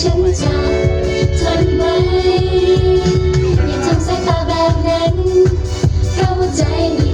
ฉันจะทนไหมอย่าทำสายตาแบบนั้นเข้าใจดี